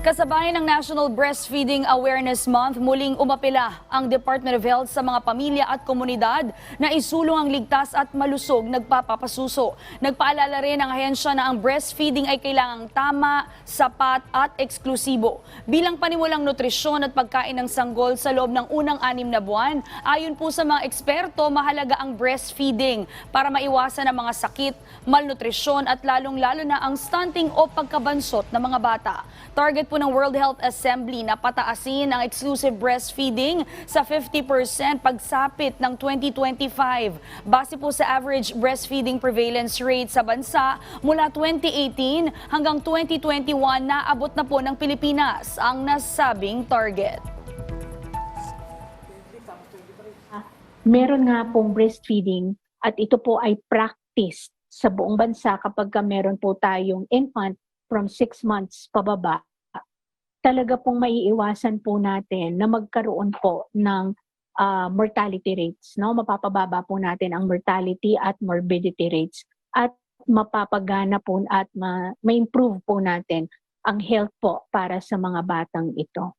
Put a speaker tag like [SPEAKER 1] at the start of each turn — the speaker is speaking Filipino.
[SPEAKER 1] Kasabay ng National Breastfeeding Awareness Month, muling umapila ang Department of Health sa mga pamilya at komunidad na isulong ang ligtas at malusog nagpapapasuso. Nagpaalala rin ang ahensya na ang breastfeeding ay kailangang tama, sapat at eksklusibo. Bilang panimulang nutrisyon at pagkain ng sanggol sa loob ng unang anim na buwan, ayon po sa mga eksperto, mahalaga ang breastfeeding para maiwasan ang mga sakit, malnutrisyon at lalong-lalo na ang stunting o pagkabansot ng mga bata. Target po ng World Health Assembly na pataasin ang exclusive breastfeeding sa 50% pagsapit ng 2025. Base po sa average breastfeeding prevalence rate sa bansa mula 2018 hanggang 2021 naabot na po ng Pilipinas ang nasabing target.
[SPEAKER 2] meron nga pong breastfeeding at ito po ay practice sa buong bansa kapag ka meron po tayong infant from 6 months pababa. Talaga pong maiiwasan po natin na magkaroon po ng ah, mortality rates. No? Mapapababa po natin ang mortality at morbidity rates at mapapagana po at ma- ma-improve po natin ang health po para sa mga batang ito.